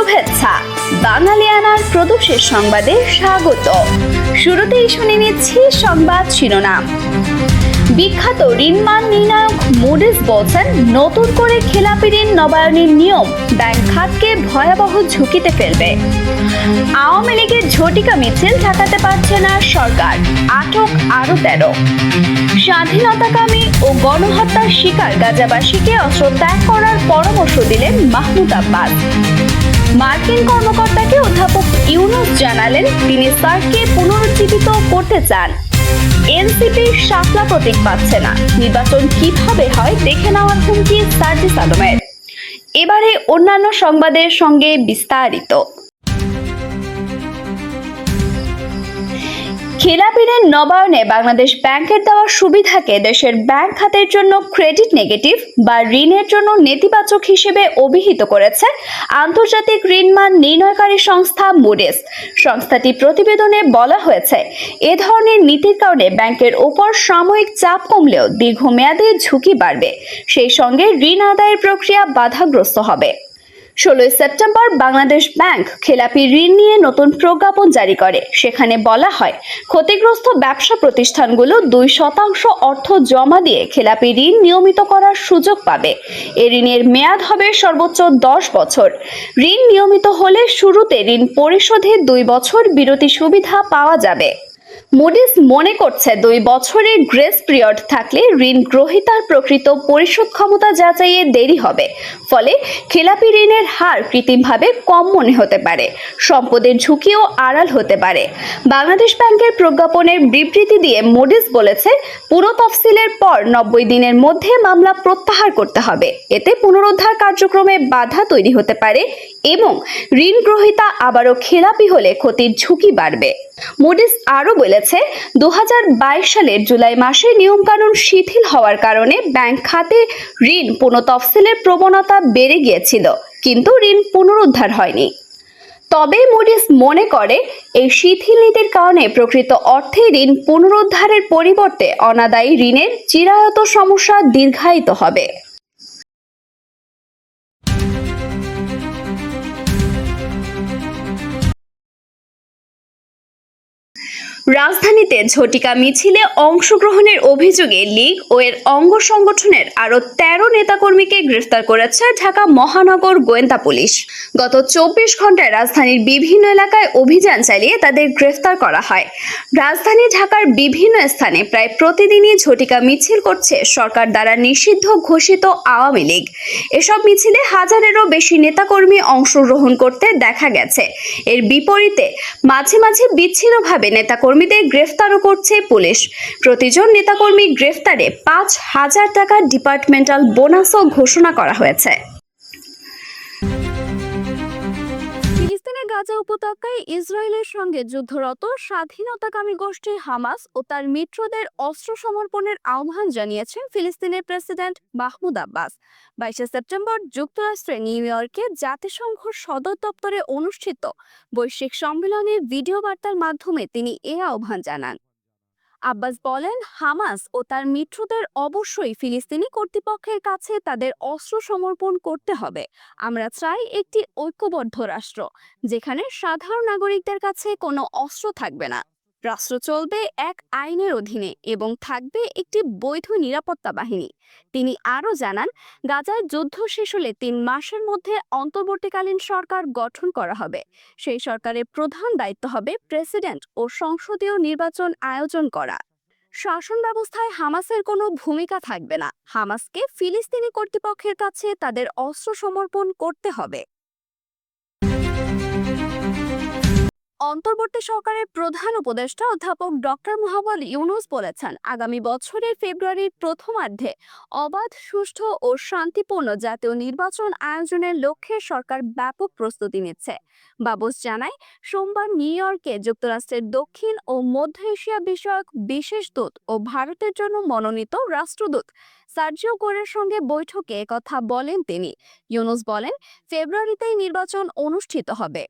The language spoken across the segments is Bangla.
শুভেচ্ছা। বাঙালিয়ানার প্রদোষের সংবাদে স্বাগত। শুরুতেই শুনে নিচ্ছি সংবাদ শিরোনাম। বিখ্যাত ঋণমান নির্ণায়ক মুডিস বলছেন, নতুন করে খেলাপি ঋণ নবায়নের নিয়ম ব্যাংক খাতকে ভয়াবহ ঝুঁকিতে ফেলবে। আওয়ামী লীগের ঝটিকা মিছিল ঠেকাতে পারছে না সরকার। আটক আরও তেরো। স্বাধীনতাকামী ও গণহত্যার শিকার গাজাবাসীকে অস্ত্র ত্যাগ করার পরামর্শ দিলেন মাহমুদ আব্বাস। মার্কিন কর্মকর্তাকে অধ্যাপক ইউনুস জানালেন তিনি সার্ককে পুনরুজ্জীবিত করতে চান। এনসিপি শাপলা প্রতীক পাচ্ছে না। নির্বাচন কীভাবে হয় দেখে নেওয়ার হুমকি সার্জিস আলমের এবারে অন্যান্য সংবাদের সঙ্গে বিস্তারিত। খেলাপি ঋণ নবায়নে বাংলাদেশ ব্যাংকের দেওয়া সুবিধাকে দেশের ব্যাংক খাতের জন্য ক্রেডিট নেগেটিভ বা ঋণের জন্য নেতিবাচক হিসেবে অভিহিত করেছে আন্তর্জাতিক ঋণমান নির্ণয়কারী সংস্থা মুডিস সংস্থাটি প্রতিবেদনে বলা হয়েছে, এ ধরনের নীতির কারণে ব্যাংকের ওপর সাময়িক চাপ কমলেও দীর্ঘমেয়াদে ঝুঁকি বাড়বে। সেই সঙ্গে ঋণ আদায়ের প্রক্রিয়া বাধাগ্রস্ত হবে। ষোলোই সেপ্টেম্বর বাংলাদেশ ব্যাংক খেলাপি ঋণ নিয়ে নতুন প্রজ্ঞাপন জারি করে। সেখানে বলা হয়, ক্ষতিগ্রস্ত ব্যবসা প্রতিষ্ঠানগুলো দুই শতাংশ অর্থ জমা দিয়ে খেলাপি ঋণ নিয়মিত করার সুযোগ পাবে। এ ঋণের মেয়াদ হবে সর্বোচ্চ দশ বছর। ঋণ নিয়মিত হলে শুরুতে ঋণ পরিশোধে দুই বছর বিরতি সুবিধা পাওয়া যাবে। মুডিস মনে করছে দুই বছরের গ্রেস পিরিয়ড থাকলে ঋণ গ্রহীতার প্রকৃত পরিশোধ ক্ষমতা যাচাইয়ে দেরি হবে। ফলে খেলাপি ঋণের হার কৃত্রিমভাবে কম মনে হতে পারে। সম্পদের ঝুঁকিও আড়াল হতে পারে। বাংলাদেশ ব্যাংকের প্রজ্ঞাপনের বিবৃতি দিয়ে মুডিস বলেছে, পুরো তফসিলের পর নব্বই দিনের মধ্যে মামলা প্রত্যাহার করতে হবে। এতে পুনরুদ্ধার কার্যক্রমে বাধা তৈরি হতে পারে এবং ঋণ গ্রহীতা আবারও খেলাপি হলে ক্ষতির ঝুঁকি বাড়বে। মুডিস আরও বলেছে দু হাজার বাইশ সালের জুলাই মাসে নিয়মকানুন শিথিল হওয়ার কারণে ব্যাংক খাতে ঋণ পুনঃতফসিলের প্রবণতা বেড়ে গিয়েছিল, কিন্তু ঋণ পুনরুদ্ধার হয়নি। তবে মুডিস মনে করে, এই শিথিল নীতির কারণে প্রকৃত অর্থে ঋণ পুনরুদ্ধারের পরিবর্তে অনাদায়ী ঋণের চিরায়ত সমস্যা দীর্ঘায়িত হবে। রাজধানীতে ঝটিকা মিছিলে অংশগ্রহণের অভিযোগে লীগ ও এর অঙ্গ সংগঠনের আরও তেরো নেতাকর্মীকে গ্রেফতার করেছে ঢাকা মহানগর গোয়েন্দা পুলিশ। গত চব্বিশ ঘন্টায় রাজধানীর বিভিন্ন এলাকায় অভিযান চালিয়ে তাদের গ্রেফতার করা হয়। রাজধানী ঢাকার বিভিন্ন স্থানে প্রায় প্রতিদিনই ঝটিকা মিছিল করছে সরকার দ্বারা নিষিদ্ধ ঘোষিত আওয়ামী লীগ। এসব মিছিলে হাজারেরও বেশি নেতাকর্মী অংশগ্রহণ করতে দেখা গেছে। এর বিপরীতে মাঝে মাঝে বিচ্ছিন্নভাবে নেতাকর্মীদের গ্রেফতারও করছে পুলিশ। প্রতিজন নেতাকর্মী গ্রেফতারে পাঁচ হাজার টাকা ডিপার্টমেন্টাল বোনাসও ঘোষণা করা হয়েছে। গাজা উপত্যকায় ইসরায়েলের সঙ্গে যুদ্ধরত স্বাধীনতাকামী গোষ্ঠী হামাস ও তার মিত্রদের অস্ত্র সমর্পণের আহ্বান জানিয়েছেন ফিলিস্তিনের প্রেসিডেন্ট মাহমুদ আব্বাস। বাইশে সেপ্টেম্বর যুক্তরাষ্ট্রের নিউ ইয়র্কে জাতিসংঘ সদর দপ্তরে অনুষ্ঠিত বৈশ্বিক সম্মেলনে ভিডিও বার্তার মাধ্যমে তিনি এ আহ্বান জানান। আব্বাস বলেন, হামাস ও তার মিত্রদের অবশ্যই ফিলিস্তিনি কর্তৃপক্ষের কাছে তাদের অস্ত্র সমর্পণ করতে হবে। আমরা চাই একটি ঐক্যবদ্ধ রাষ্ট্র, যেখানে সাধারণ নাগরিকদের কাছে কোনো অস্ত্র থাকবে না। রাষ্ট্র চলবে এক আইনের অধীনে এবং থাকবে একটি বৈধ নিরাপত্তা বাহিনী। তিনি আরও জানান, গাজায় যুদ্ধ শেষ হলে তিন মাসের মধ্যে অন্তর্বর্তীকালীন সরকার গঠন করা হবে। সেই সরকারের প্রধান দায়িত্ব হবে প্রেসিডেন্ট ও সংসদীয় নির্বাচন আয়োজন করা। শাসন ব্যবস্থায় হামাসের কোনো ভূমিকা থাকবে না। হামাসকে ফিলিস্তিনি কর্তৃপক্ষের কাছে তাদের অস্ত্র সমর্পণ করতে হবে। অন্তর্বর্তী সরকারের প্রধান উপদেষ্টা অধ্যাপক ডক্টর মোহাম্মদ ইউনুস বলেছেন, আগামী বছরের ফেব্রুয়ারির প্রথমার্ধে অবাধ, সুষ্ঠু ও শান্তিপূর্ণ জাতীয় নির্বাচন আয়োজনের লক্ষ্যে সরকার ব্যাপক প্রস্তুতি নিচ্ছে। বাবুস জানায়, সোমবার নিউ ইয়র্কে যুক্তরাষ্ট্রের দক্ষিণ ও মধ্য এশিয়া বিষয়ক বিশেষ দূত ও ভারতের জন্য মনোনীত রাষ্ট্রদূত সার্জিও কোরের সঙ্গে বৈঠকে কথা বলেন তিনি। ইউনুস বলেন, ফেব্রুয়ারিতেই নির্বাচন অনুষ্ঠিত হবে।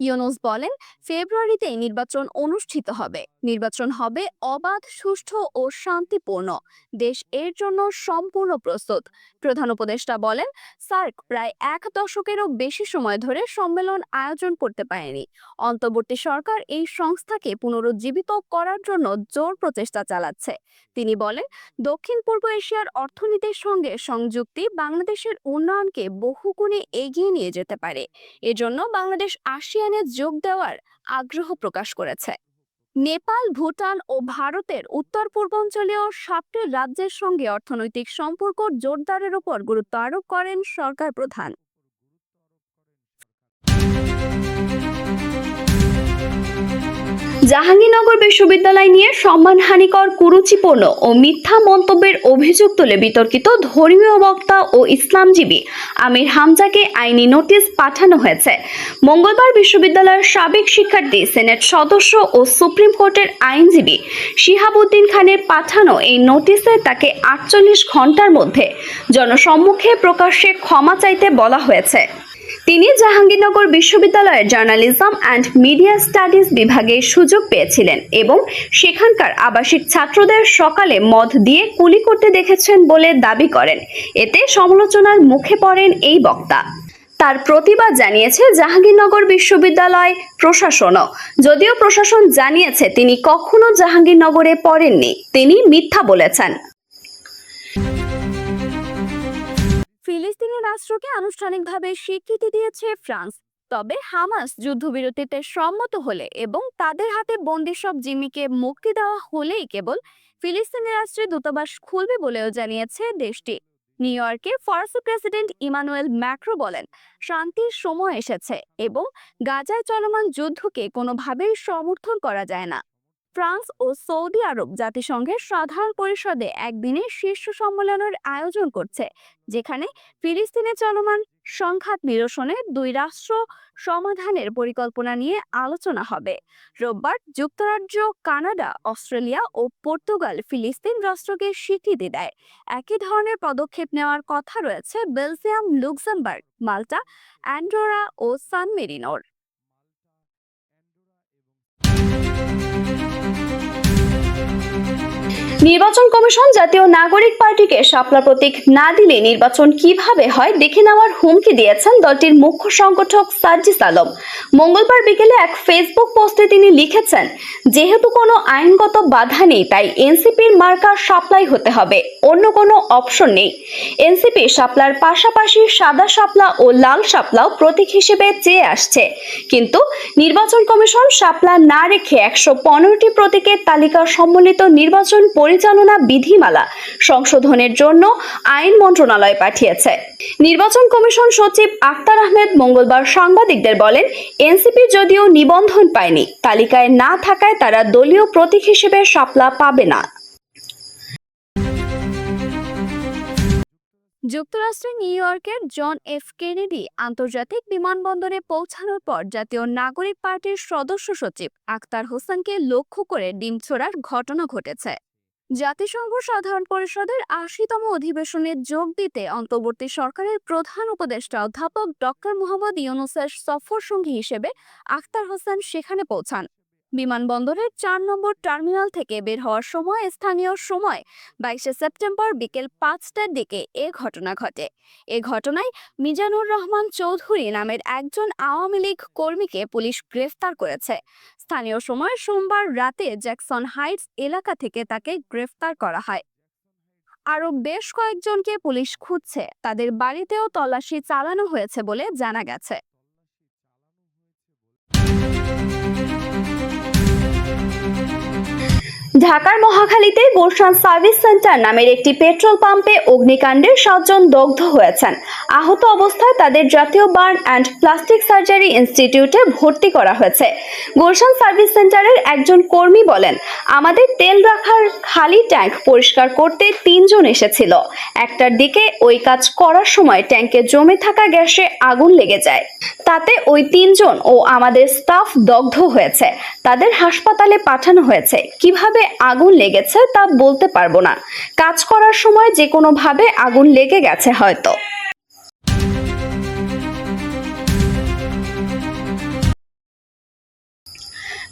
ইউনুস বলেন, ফেব্রুয়ারিতে নির্বাচন অনুষ্ঠিত হবে। নির্বাচন হবে অবাধ, সুষ্ঠু ও শান্তিপূর্ণ। দেশ এর জন্য সম্পূর্ণ প্রস্তুত। প্রধান উপদেষ্টা বলেন, সার্ক প্রায় এক দশকেরও বেশি সময় ধরে সম্মেলন আয়োজন করতে পারেনি। অন্তর্বর্তী সরকার এই সংস্থাকে পুনরুজ্জীবিত করার জন্য জোর প্রচেষ্টা চালাচ্ছে। তিনি বলেন, দক্ষিণ পূর্ব এশিয়ার অর্থনীতির সঙ্গে সংযুক্তি বাংলাদেশের উন্নয়নকে বহুগুণে এগিয়ে নিয়ে যেতে পারে। এজন্য বাংলাদেশ আসিয়ানে যোগ দেওয়ার আগ্রহ প্রকাশ করেছে। নেপাল, ভুটান ও ভারতের উত্তর পূর্বাঞ্চলীয় সাতটি রাজ্যের সঙ্গে অর্থনৈতিক সম্পর্ক জোরদারের উপর গুরুত্ব আরোপ করেন সরকার প্রধান। জাহাঙ্গীরনগর বিশ্ববিদ্যালয় নিয়ে সম্মানহানিকর কুরুচিপূর্ণ ও মিথ্যা মন্তব্যের অভিযোগ তুলে বিতর্কিত ধর্মীয় বক্তা ও ইসলামজীবী আমির হামজাকে আইনি নোটিশ পাঠানো হয়েছে। মঙ্গলবার বিশ্ববিদ্যালয়ের সাবেক শিক্ষার্থী, সেনেট সদস্য ও সুপ্রিম কোর্টের আইনজীবী শিহাবুদ্দিন খানের পাঠানো এই নোটিশে তাকে আটচল্লিশ ঘণ্টার মধ্যে জনসম্মুখে প্রকাশ্যে ক্ষমা চাইতে বলা হয়েছে। তিনি জাহাঙ্গীরনগর বিশ্ববিদ্যালয়ের জার্নালিজম অ্যান্ড মিডিয়া স্টাডিজ বিভাগে সুযোগ পেয়েছিলেন এবং সেখানকার আবাসিক ছাত্রদের সকালে মদ দিয়ে কুলি করতে দেখেছেন বলে দাবি করেন। এতে সমালোচনার মুখে পড়েন এই বক্তা। তার প্রতিবাদ জানিয়েছে জাহাঙ্গীরনগর বিশ্ববিদ্যালয় প্রশাসনও। যদিও প্রশাসন জানিয়েছে তিনি কখনো জাহাঙ্গীরনগরে পড়েননি, তিনি মিথ্যা বলেছেন। ফিলিস্তিনি রাষ্ট্রকে আনুষ্ঠানিকভাবে স্বীকৃতি দিয়েছে ফ্রান্স। তবে হামাস যুদ্ধবিরতিতে সম্মত হলে এবং তাদের হাতে বন্দি সব জিম্মিকে মুক্তি দেওয়া হলেই কেবল ফিলিস্তিনি রাষ্ট্রে দূতাবাস খুলবে বলেও জানিয়েছে দেশটি। নিউ ইয়র্কে ফরাসি প্রেসিডেন্ট ইমানুয়েল ম্যাক্রো বলেন, শান্তির সময় এসেছে এবং গাজায় চলমান যুদ্ধকে কোনোভাবেই সমর্থন করা যায় না। ফ্রান্স ও সৌদি আরব জাতিসংঘের সাধারণ পরিষদে একদিনের শীর্ষ সম্মেলনের আয়োজন করছে, যেখানে ফিলিস্তিনে চলমান সংঘাত নিরসনে দুই রাষ্ট্র সমাধানের পরিকল্পনা নিয়ে আলোচনা হবে। রোববার যুক্তরাজ্য, কানাডা, অস্ট্রেলিয়া ও পর্তুগাল ফিলিস্তিন রাষ্ট্রকে স্বীকৃতি দেয়। একই ধরনের পদক্ষেপ নেওয়ার কথা রয়েছে বেলজিয়াম, লুক্সেমবার্গ, মাল্টা, অ্যান্ডোরা ও সান মেরিনোর। নির্বাচন কমিশন জাতীয় নাগরিক পার্টিকে শাপলা প্রতীক না দিলে নির্বাচন কীভাবে হয় দেখে নেওয়ার হুমকি দিয়েছেন দলটির মুখ্য সংগঠক সার্জিস আলম। মঙ্গলবার বিকেলে এক ফেসবুক পোস্টে তিনি লিখেছেন, যেহেতু কোনো আইনগত বাধা নেই, তাই এনসিপির মার্কা শাপলাই হতে হবে। অন্য কোনো অপশন নেই। এনসিপি শাপলার পাশাপাশি সাদা শাপলা ও লাল শাপলাও প্রতীক হিসেবে চেয়ে আসছে। কিন্তু নির্বাচন কমিশন শাপলা না রেখে একশো পনেরোটি প্রতীকের তালিকা সম্বলিত নির্বাচন পরিচালনা বিধিমালা সংশোধনের জন্য আইন মন্ত্রণালয় পাঠিয়েছে। নির্বাচন কমিশন সচিব আক্তার আহমেদ মঙ্গলবার সাংবাদিকদের বলেন, এনসিপি যদিও নিবন্ধন পায়নি, তালিকায় না থাকায় তারা দলীয় প্রতীক হিসেবে শাপলা পাবে না। যুক্তরাষ্ট্রের নিউ ইয়র্কের জন এফ কেনেডি আন্তর্জাতিক বিমানবন্দরে পৌঁছানোর পর জাতীয় নাগরিক পার্টির সদস্য সচিব আক্তার হোসেনকে লক্ষ্য করে ডিম ছোড়ার ঘটনা ঘটেছে। জাতিসংঘ সাধারণ পরিষদের আশিতম অধিবেশনে যোগ দিতে অন্তর্বর্তী সরকারের প্রধান উপদেষ্টা অধ্যাপক ডক্টর মোহাম্মদ ইউনুসের সফর সঙ্গী হিসেবে আখতার হোসেন সেখানে পৌঁছান। বিমানবন্দরের চার নম্বর টার্মিনাল থেকে বের হওয়ার সময়, স্থানীয় সময়, বাইশে সেপ্টেম্বর বিকেল পাঁচটার দিকে এ ঘটনা ঘটে। এ ঘটনায় মিজানুর রহমান চৌধুরী নামের একজন আওয়ামী লীগ কর্মীকে পুলিশ গ্রেফতার করেছে। স্থানীয় সময় সোমবার রাতে জ্যাকসন হাইটস এলাকা থেকে তাকে গ্রেফতার করা হয়। আরও বেশ কয়েকজনকে পুলিশ খুঁজছে। তাদের বাড়িতেও তল্লাশি চালানো হয়েছে বলে জানা গেছে। ঢাকার মহাখালীতে গুলশান সার্ভিস সেন্টার নামের একটি পেট্রোল পাম্পে অগ্নিকাণ্ডে সাতজন দগ্ধ হয়েছেন। আহত অবস্থায় তাদের জাতীয় বার্ন অ্যান্ড প্লাস্টিক সার্জারি ইনস্টিটিউটে ভর্তি করা হয়েছে। গুলশান সার্ভিস সেন্টারের একজন কর্মী বলেন, আমাদের তেল রাখার খালি ট্যাঙ্ক পরিষ্কার করতে তিনজন এসেছিল। একটার দিকে ওই কাজ করার সময় ট্যাঙ্কে জমে থাকা গ্যাসে আগুন লেগে যায়। তাতে ওই তিনজন ও আমাদের স্টাফ দগ্ধ হয়েছে। তাদের হাসপাতালে পাঠানো হয়েছে। কীভাবে আগুন লেগেছে তা বলতে পারব না। কাজ করার সময় যে কোনোভাবে আগুন লেগে গেছে হয়তো।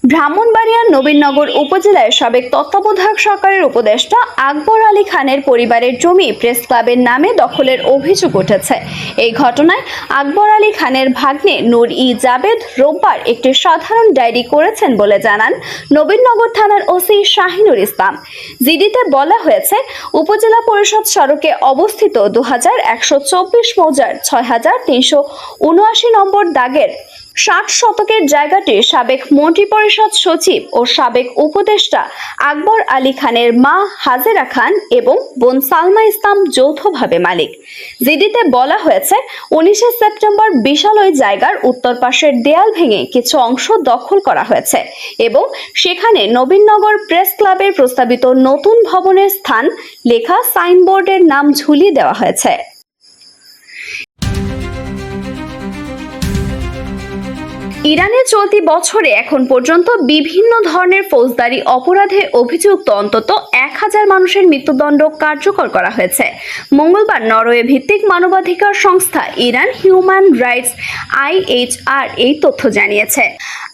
ব্রাহ্মণবাড়িয়ার নবীনগর উপজেলায় সাবেক তত্ত্বাবধায়ক সরকারের উপদেষ্টা আকবর আলী খানের পরিবারের জমি প্রেস ক্লাবের নামে দখলের অভিযোগ উঠেছে। এই ঘটনায় আকবর আলী খানের ভাগ্নে নূর ই জাবেদ রোববার একটি সাধারণ ডায়েরি করেছেন বলে জানান নবীনগর থানার ওসি শাহিনুর ইসলাম। জিডিতে বলা হয়েছে, উপজেলা পরিষদ সড়কে অবস্থিত দু হাজার একশো চব্বিশ মৌজার ছয় হাজার তিনশো উনআশি নম্বর দাগের ষাট শতকের জায়গাটি সাবেক মন্ত্রী পরিষদ সচিব ও সাবেক উপদেষ্টা আকবর আলী খানের মা হাজেরা খান এবং বোন সালমা ইসলাম যৌথভাবে মালিক। জিডিতে বলা হয়েছে, উনিশে সেপ্টেম্বর বিশাল ওই জায়গার উত্তর পাশের দেয়াল ভেঙে কিছু অংশ দখল করা হয়েছে এবং সেখানে নবীনগর প্রেস ক্লাবের প্রস্তাবিত নতুন ভবনের স্থান লেখা সাইনবোর্ডের নাম ঝুলিয়ে দেওয়া হয়েছে। ইরানে চলতি বছরে এখন পর্যন্ত বিভিন্ন ধরনের ফৌজদারি অপরাধে অভিযুক্ত অন্তত এক হাজার মানুষের মৃত্যুদণ্ড কার্যকর করা হয়েছে। মঙ্গলবার নরওয়ে ভিত্তিক মানবাধিকার সংস্থা ইরান হিউম্যান রাইটস আইএইচআর এই তথ্য জানিয়েছে।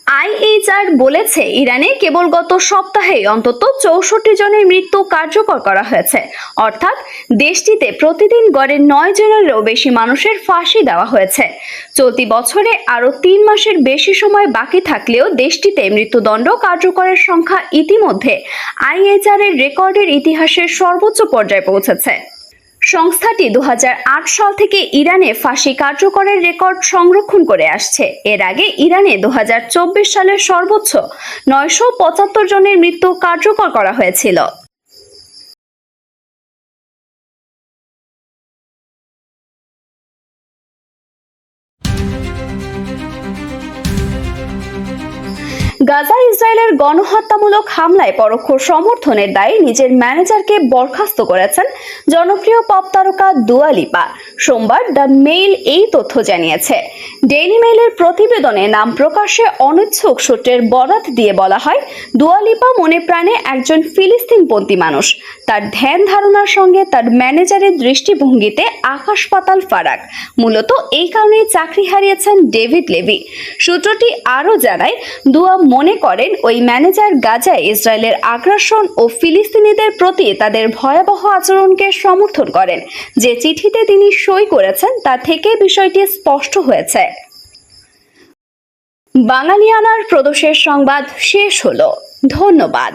আইএইচআর বলেছে, ইরানে কেবল গত সপ্তাহে অন্তত চৌষট্টি জনের মৃত্যু কার্যকর করা হয়েছে। অর্থাৎ, দেশটিতে প্রতিদিন গড়ে নয় জনেরও বেশি মানুষের ফাঁসি দেওয়া হয়েছে। চলতি বছরে আরও তিন মাসের বেশি সময় বাকি থাকলেও দেশটিতে মৃত্যুদণ্ড কার্যকরের সংখ্যা ইতিমধ্যে আইএইচআর এর রেকর্ডের ইতিহাসের সর্বোচ্চ পর্যায়ে পৌঁছেছে। সংস্থাটি দু হাজার আট সাল থেকে ইরানে ফাঁসি কার্যকরের রেকর্ড সংরক্ষণ করে আসছে। এর আগে ইরানে দু হাজার চব্বিশ সালের সর্বোচ্চ নয়শো পঁচাত্তর জনের মৃত্যু কার্যকর করা হয়েছিল। গণহত্যামূলক হামলায় পরোক্ষ সমর্থনের দায়ে নিজের ম্যানেজারকে বরখাস্ত করেছেন জনপ্রিয় পপ তারকা দুয়া লিপা। সোমবার দ্য মেইল এই তথ্য জানিয়েছে। ডেইলি মেইলের প্রতিবেদনে নাম প্রকাশে অনিচ্ছুক সূত্রের বরাত দিয়ে বলা হয় দুয়ালিপা মনে প্রাণে একজন ফিলিস্তিনপন্থী মানুষ। তার ধ্যান ধারণার সঙ্গে তার ম্যানেজারের দৃষ্টিভঙ্গিতে আকাশ পাতাল ফারাক। মূলত এই কারণেই চাকরি হারিয়েছেন ডেভিড লেভি। সূত্রটি আরও জানায়, দুয়া মনে করেন ওই ম্যানেজার গাজায় ইসরায়েলের আগ্রাসন ও ফিলিস্তিনিদের প্রতি তাদের ভয়াবহ আচরণকে সমর্থন করেন। যে চিঠিতে তিনি সই করেছেন, তা থেকে বিষয়টি স্পষ্ট হয়েছে। বাঙালিয়ানার প্রদোষের সংবাদ শেষ হল। ধন্যবাদ।